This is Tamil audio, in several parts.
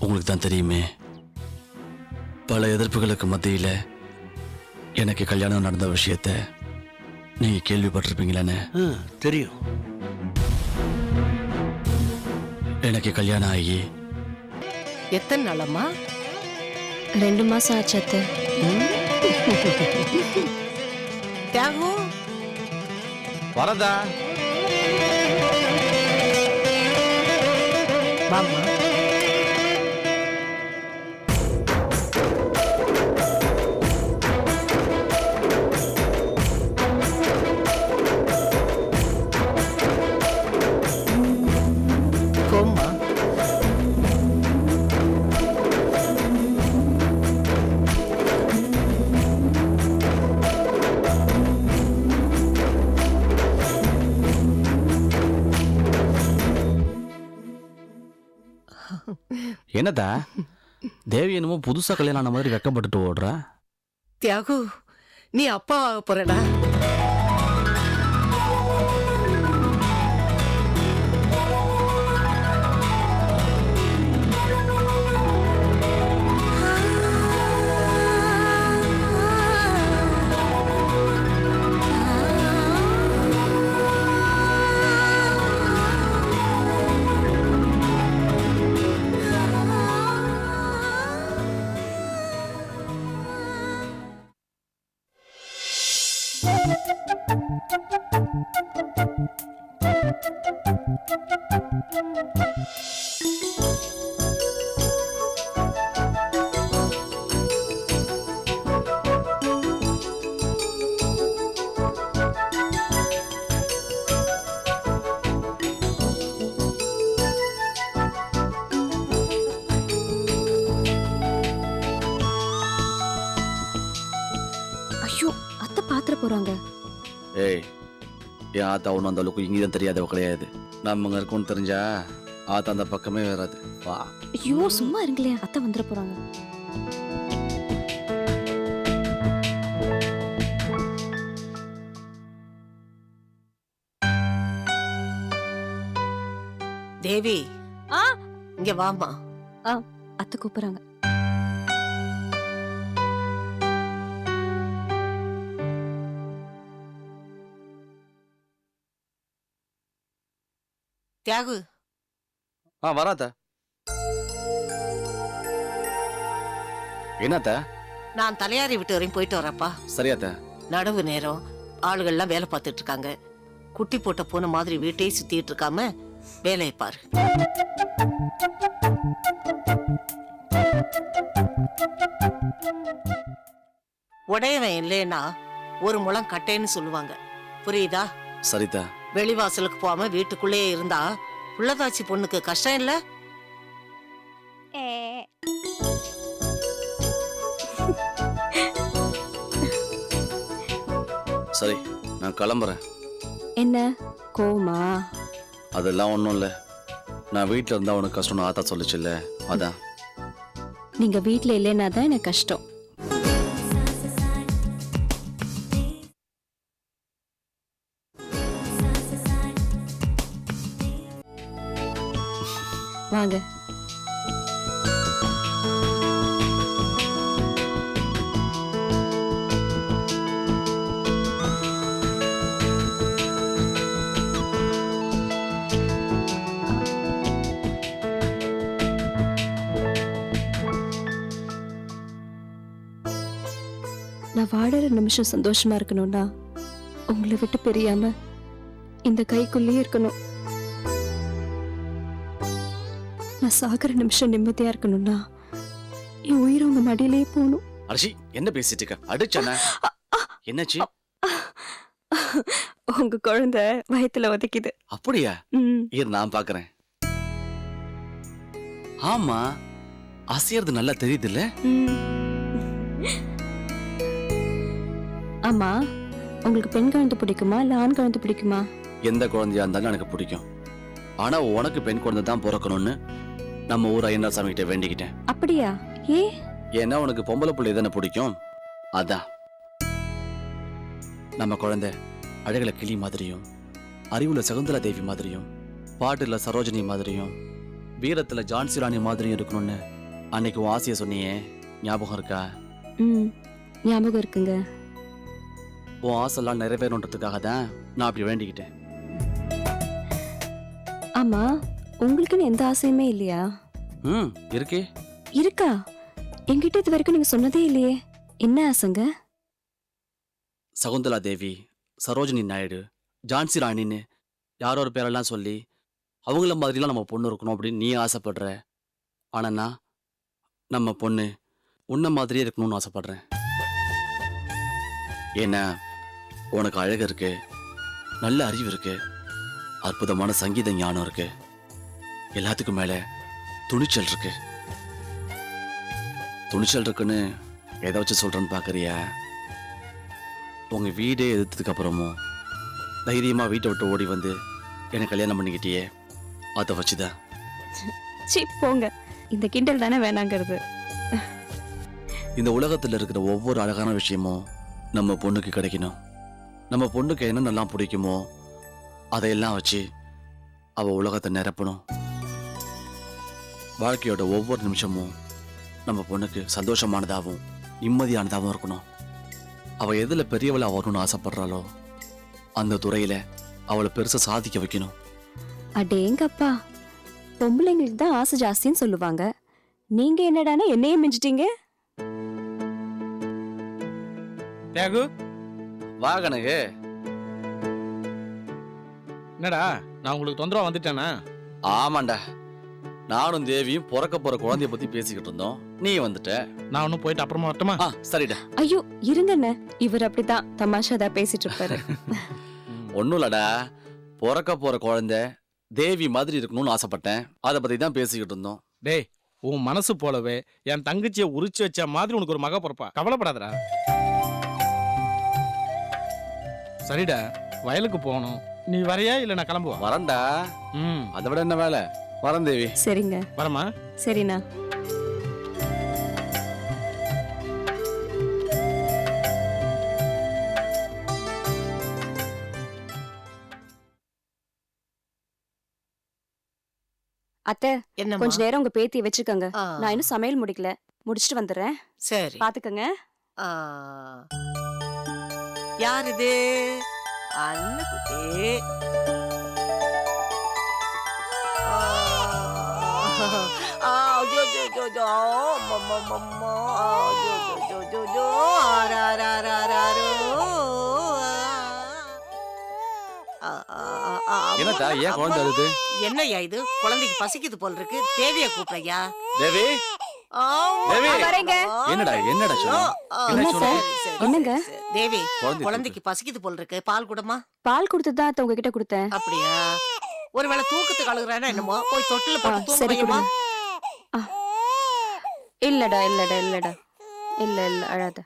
உங்களுக்கு தான் தெரியுமே. பல எதிர்ப்புகளுக்கு மத்தியில் எனக்கு கல்யாணம் நடந்த விஷயத்த நீங்கள் கேள்விப்பட்டிருப்பீங்களேன்னு. ம், தெரியும். எனக்கு கல்யாணம் ஆகி எத்தனை நாளம்மா? ரெண்டு மாசம் ஆச்சு அத்தை. தியாகம் வரதா? வாம்மா. என்னதா? தேவி என்னமோ புதுசாக கல்யாணம் ஆன மாதிரி வெக்கப்பட்டுட்டு ஓடுற. தியாகு நீ அப்பா போறடா. ஆத்தா ஒன்றும் அந்த அளவுக்கு. இங்கேயும் தெரியாதவ கிடையாது. நம்ம அங்கே இருக்கோம்னு தெரிஞ்சா ஆத்தா அந்த பக்கமே வராது. வா. ஐயோ சும்மா இருங்களே. அத்தை வந்துட போறாங்க. தேவி. ஆ. இங்க வாம்மா. அத்தை கூப்பிடுறாங்க. தியாகு. ஆ வராத. என்னத்த? நான் தலையாரி விட்டு வரையும் போயிட்டு வரப்பா சரியாத்த. நடவு நேரம். ஆளுகள்லாம் வேலை பார்த்துட்டு இருக்காங்க குட்டி போட்ட பூனை மாதிரி வீட்டையே சுத்திட்டு இருக்காம வேலையை பாரு. உடையவன் இல்லைன்னா ஒரு முளம் கட்டைன்னு சொல்லுவாங்க. புரியுதா? சரிதா வெளிவாசலுக்கு போகாம வீட்டுக்குள்ளேயே இருந்தா புள்ளதாச்சி பொண்ணுக்கு கஷ்டம் இல்ல? சரி நான் கிளம்புறேன். என்ன? கோமா அதெல்லாம் ஒன்றும் இல்லை. நான் வீட்டில் இருந்தால் உனக்கு கஷ்டம்னு ஆத்தா சொல்லுச்சுல்ல அதான். நீங்க வீட்ல இல்லைன்னா தான் எனக்கு கஷ்டம். வாங்க. நான் வாழற நிமிஷம் சந்தோஷமா இருக்கணும்னா உங்களை விட்டு பிரியாம இந்த கைக்குள்ளேயே இருக்கணும். நான் சாகிற நிமிஷம் நிம்மதியா இருக்கணும்னா என் உயிர் உங்க மடியிலேயே போகணும். அரிசி என்ன பேசிட்டு இருக்க? அடிச்சன. என்னாச்சு? உங்க குழந்தை வயத்துல உதைக்குது. அப்படியா? இரு நான் பார்க்கறேன் ஆமா அசையறது நல்லா தெரியுதுல்ல? ம். ஆமா உங்களுக்கு பெண் குழந்தை பிடிக்குமா இல்ல ஆண் குழந்தை பிடிக்குமா? எந்த குழந்தையா இருந்தாலும் எனக்கு பிடிக்கும். ஆனா உனக்கு பெண் குழந்தை தான் பிறக்கணும்னு நம்ம ஊர் ஐயனார் சாமி கிட்ட வேண்டிக்கிட்டேன். அப்படியா? ஏ? ஏன்னா உனக்கு பொம்பளை பிள்ளை தானே பிடிக்கும்? அதான். நம்ம குழந்தை அழகுல கிளி மாதிரியும் அறிவுல சகுந்தலா தேவி மாதிரியும் பாட்டுல சரோஜினி மாதிரியும் வீரத்துல ஜான்சி ராணி மாதிரி இருக்கணும்னு அன்னைக்கு உன் ஆசையை சொன்னியே. ஞாபகம் இருக்கா? ம் ஞாபகம் இருக்குங்க. உன் ஆசைலாம் நிறைவேறணுன்றதுக்காக தான் நான் அப்படி வேண்டிக்கிட்டேன். ஆமா உங்களுக்குன்னு எந்த ஆசையுமே இல்லையா? ம் இருக்கே. இருக்கா? என்கிட்ட இது வரைக்கும் நீங்க சொன்னதே இல்லையே. என்ன ஆசைங்க? சகுந்தலா தேவி சரோஜினி நாயுடு ஜான்சி ராணின்னு யாரோ ஒரு பேரெல்லாம் சொல்லி அவங்கள மாதிரிலாம் நம்ம பொண்ணு இருக்கணும் அப்படின்னு நீ ஆசைப்படுற. ஆனா நம்ம பொண்ணு உன்ன மாதிரியே இருக்கணும்னு ஆசைப்படுறேன். ஏன்னா உனக்கு அழகு இருக்கு நல்ல அறிவு இருக்கு அற்புதமான சங்கீத ஞானம் இருக்கு. எல்லாத்துக்கும் மேல துணிச்சல் இருக்கு. துணிச்சல் இருக்குன்னு எதை வச்சு சொல்றேன்னு பாக்குறியா? உங்க வீடே எதிர்த்ததுக்கு அப்புறமும் தைரியமா வீட்டை விட்டு ஓடி வந்து என்னை கல்யாணம் பண்ணிக்கிட்டியே அதை வச்சுதான். சீ போங்க. இந்த கிண்டல் தானே வேணாங்கிறது. இந்த உலகத்துல இருக்கிற ஒவ்வொரு அழகான விஷயமும் நம்ம பொண்ணுக்கு கிடைக்கணும். நம்ம பொண்ணுக்கு என்னென்னலாம் பிடிக்குமோ அதையெல்லாம் வச்சு அவ உலகத்தை நிரப்பணும். வாழ்க்கையோட ஒவ்வொரு நிமிஷமும் நம்ம பொண்ணுக்கு சந்தோஷமானதாகவும் நிம்மதியானதாகவும் இருக்கணும். அவ எதுல பெரியவளா வரணும்னு ஆசைப்படுறாளோ அந்த துறையில அவளை பெருசா சாதிக்க வைக்கணும். அடேங்கப்பா பொம்பளைங்களுக்கு தான் ஆசை ஜாஸ்தின்னு சொல்லுவாங்க. நீங்க என்னடானா என்னையே மிஞ்சிட்டீங்க. தியாகு வாகனகு என்னடா நான் உங்களுக்கு தொந்தரவா வந்துட்டேனா? ஆமாண்டா. நானும் தேவியும் பிறக்க போற குழந்தைய பத்தி பேசிக்கிட்டு இருந்தோம். நீ வந்துட்ட. நான் ஒன்னும் போயிட்டு அப்புறமா வரட்டுமா? ஆ சரிடா. ஐயோ இருங்கண்ணே. இவர் அப்படிதான் தமாஷாதா பேசிட்டு இருப்பாரு. ஒன்றும் இல்லடா. பிறக்க போற குழந்தை தேவி மாதிரி இருக்கணும்னு ஆசைப்பட்டேன். அதை பத்தி தான் பேசிக்கிட்டு இருந்தோம். டேய் உன் மனசு போலவே என் தங்கச்சியை உரிச்சு வச்ச மாதிரி உனக்கு ஒரு மக பிறப்பா. கவலைப்படாதடா. சரிடா வயலுக்கு போகணும். நீ வரையா இல்ல நான் கிளம்புவா? வரேன்டா. ம். அதை விட என்ன வேலை? வரேன் தேவி. சரிங்க. வரமா சரிண்ணா. அத்தை என்னம்மா? கொஞ்ச நேரம் உங்க பேத்தியை வச்சுக்கோங்க. ஆ, நான் இன்னும் சமையல் முடிக்கல. முடிச்சிட்டு வந்துடுறேன். சரி. பாத்துக்கங்க. ஆ. யார் இது? அன்னக்குட்டி ஆ. மம்ம, மம்ம. ஆ, ஆ, ஆ. என்னத்தா ஏன் குழந்தை அழுது என்னய்யா இது? குழந்தைக்கு பசிக்குது போல் இருக்கு தேவிய கூப்பிடையா தேவி? தேவி. வரேங்க. என்னடா என்னடா சொல்ல என்ன சார்? என்னங்க? தேவி குழந்தை குழந்தைக்கு பசிக்குது போல் இருக்கு பால் குடமா? பால் கொடுத்ததா அத்தை உங்ககிட்ட கொடுத்தேன். அப்படியா? ஒருவேளை தூக்கத்துக்கு அழுகுறானா என்னமோ? போய் தொட்டில போட்டு சரி வையுமா கொடுங்க ஆ. இல்லடா இல்லடா இல்லடா. இல்ல இல்ல அழாத.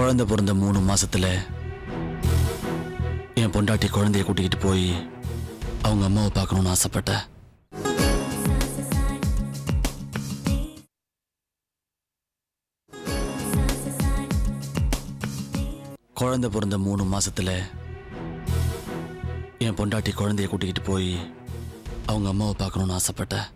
குழந்தை பிறந்த மூணு மாசத்துல என் பொண்டாட்டி குழந்தைய கூட்டிக்கிட்டு போய் அவங்க அம்மாவை பார்க்கணும்னு ஆசைப்பட்டேன் குழந்தை பிறந்த மூணு மாசத்துல என் பொண்டாட்டி குழந்தைய கூட்டிக்கிட்டு போய் அவங்க அம்மாவை பார்க்கணும்னு ஆசைப்பட்டேன்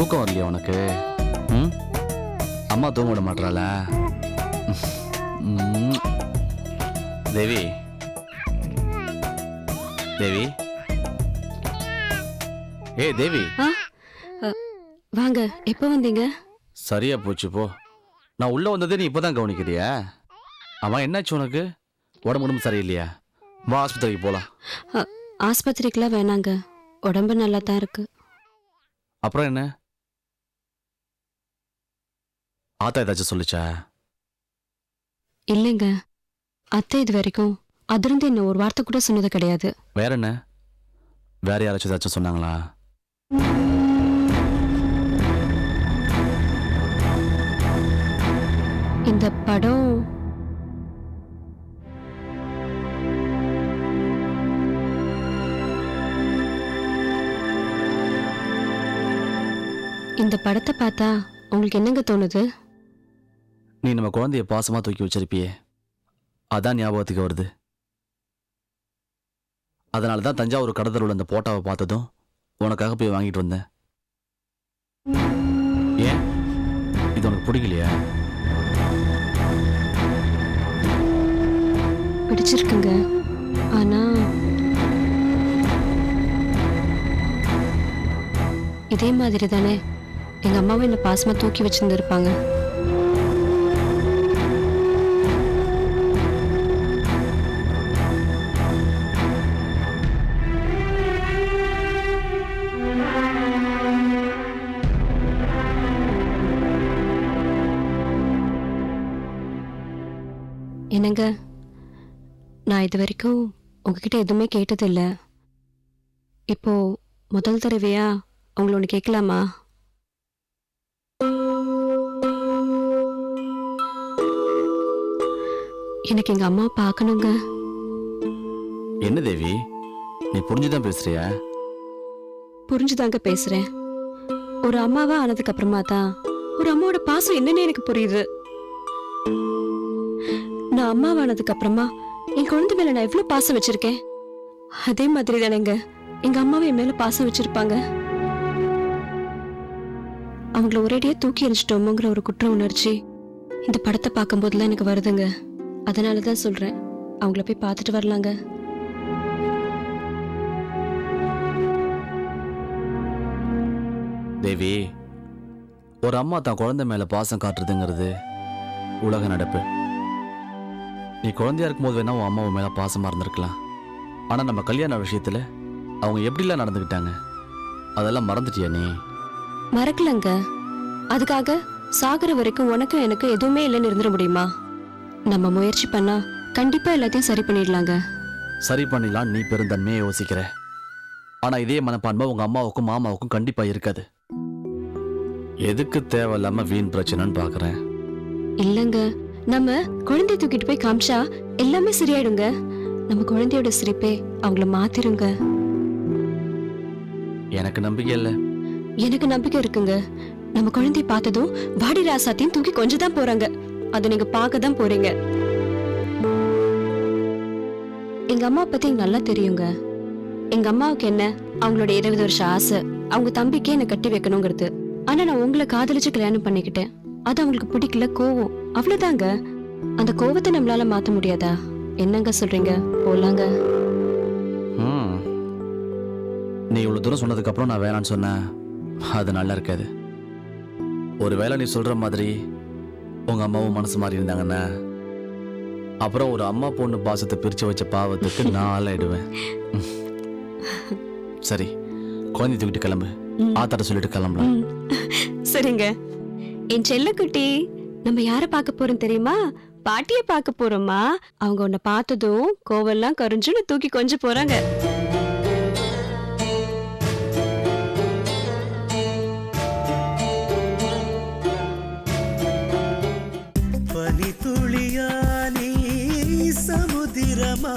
தூக்கம் வரலையா உனக்கு? ம்? அம்மா தூங்க விட மாட்டாளா தேவி. தேவி. ஏய் தேவி. வாங்க எப்போ வந்தீங்க? சரியா போச்சு போ. நான் உள்ள வந்ததே நீ இப்பதான் கவனிக்கிறியா? அவன் என்னாச்சு உனக்கு? உடம்பு உடம்பு சரியில்லையா? வா ஆஸ்பத்திரிக்கு போலாம். அ, ஆஸ்பத்திரிக்கெல்லாம் வேணாங்க. உடம்பு நல்லா தான் இருக்கு. அப்புறம் என்ன? ஆத்தா ஏதாச்சும் சொல்லுச்சா? இல்லைங்க. அத்தை இது வரைக்கும் அதிர்ந்து என்ன ஒரு வார்த்தை கூட சொன்னது கிடையாது. வேற என்ன? வேற யாராச்சும் ஏதாச்சும் சொன்னாங்களா? இந்த படம் இந்த படத்தை பார்த்தா உங்களுக்கு என்னங்க தோணுது? நீ நம்ம குழந்தைய பாசமாக தூக்கி வச்சிருப்பியே. அதான் ஞாபகத்துக்கு வருது. அதனால தான் தஞ்சாவூர் கடத்தருள் அந்த போட்டாவை பார்த்ததும் உனக்காக போய் வாங்கிட்டு வந்தேன். ஏன்? இது உனக்கு பிடிக்கலையா? பிடிச்சிருக்குங்க. ஆனா இதே மாதிரி தானே எங்க அம்மாவும் என்னை பாசமா தூக்கி வச்சிருந்துருப்பாங்க. என்னங்க? நான் இது வரைக்கும் உங்ககிட்ட எதுவுமே கேட்டதில்ல. இப்போ முதல் தடவையா உங்களை ஒன்று கேட்கலாமா? எனக்கு எங்க அம்மா பார்க்கணுங்க. என்ன தேவி? நீ புரிஞ்சுதான் பேசுறியா? புரிஞ்சுதாங்க பேசுறேன். ஒரு அம்மாவா ஆனதுக்கு அப்புறமா தான் ஒரு அம்மாவோட பாசம் என்னன்னு எனக்கு புரியுது. நான் அம்மாவானதுக்கு அப்புறமா என் குழந்தை மேல நான் எவ்வளவு பாசம் வச்சிருக்கேன்? அதே மாதிரி தானேங்க எங்க அம்மாவை என் மேல பாசம் வச்சிருப்பாங்க. அவங்கள ஒரேடியா தூக்கி எரிஞ்சிட்டோமோங்கிற ஒரு குற்ற உணர்ச்சி இந்த படத்தை பார்க்கும்போதுலாம் எனக்கு வருதுங்க. அதனால தான் சொல்றேன். அவங்கள போய் பார்த்துட்டு வரலாங்க. தேவி ஒரு அம்மா தான் குழந்தை மேல பாசம் காட்டுறதுங்கிறது உலக நடப்பு. நீ குழந்தையா இருக்கும்போது வேணா உன் அம்மா உன் மேலே பாசமாக இருந்திருக்கலாம். ஆனால் நம்ம கல்யாண விஷயத்தில் அவங்க எப்படிலாம் நடந்துக்கிட்டாங்க? அதெல்லாம் மறந்துட்டியா நீ? மறக்கலங்க. அதுக்காக சாகுற வரைக்கும் உனக்கும் எனக்கு எதுவுமே இல்லைன்னு இருந்துட முடியுமா? நம்ம முயற்சி பண்ணா கண்டிப்பா எல்லாத்தையும் சரி பண்ணிடலாங்க. சரி பண்ணிடலாம் நீ பெருந்தன்மையை யோசிக்கிற. ஆனால் இதே மனப்பான்மை உங்கள் அம்மாவுக்கும் மாமாவுக்கும் கண்டிப்பாக இருக்காது. எதுக்கு தேவையில்லாம வீண் பிரச்சனைன்னு பார்க்குறேன் இல்லங்க. நம்ம குழந்தைய தூக்கிட்டு போய் காமிச்சா எல்லாமே சரியாயிடுங்க. நம்ம குழந்தையோட சிரிப்பே அவங்கள மாத்திருங்க. எனக்கு நம்பிக்கை இல்லை. எனக்கு நம்பிக்கை இருக்குங்க. நம்ம குழந்தைய பார்த்ததும் வாடி ராசாத்தையும் தூக்கி கொஞ்சம் தான் போறாங்க. அதை நீங்க பார்க்க தான் போறீங்க. எங்க அம்மா பத்தி எனக்கு நல்லா தெரியுங்க. எங்க அம்மாவுக்கு என்ன? அவங்களோட இருபது வருஷம் ஆசை. அவங்க தம்பிக்கே என்னை கட்டி வைக்கணுங்கிறது. ஆனா நான் உங்களை காதலிச்சு கல்யாணம் பண்ணிக்கிட்டேன். அது அவங்களுக்கு பிடிக்கல கோவம். அவ்வளவுதாங்க. அந்த கோவத்தை நம்மளால மாத்த முடியாதா? என்னங்க சொல்றீங்க? போலாங்க. ம். நீ இவ்வளோ தூரம் சொன்னதுக்கப்புறம் நான் வேணான்னு சொன்னேன். அது நல்லா இருக்காது. ஒருவேளை நீ சொல்கிற மாதிரி உங்கள் அம்மாவும் மனசு மாறி இருந்தாங்கன்னா அப்புறம் ஒரு அம்மா பொண்ணு பாசத்தை பிரித்து வச்ச பாவத்துக்கு நான் ஆளாயிடுவேன். சரி குழந்தை தூக்கிட்டு கிளம்பு. ஆத்தாட்ட சொல்லிட்டு கிளம்பலாம். சரிங்க. என் செல்லக்குட்டி நம்ம யார பார்க்க போறோம் தெரியுமா? பாட்டிய பார்க்க போறோமா அவங்க உன்னை பார்த்ததும் கோவெல்லாம் கருஞ்சுன்னு தூக்கி கொஞ்சம் போறாங்க. பனித்துளியா நீ சமுதிரமா?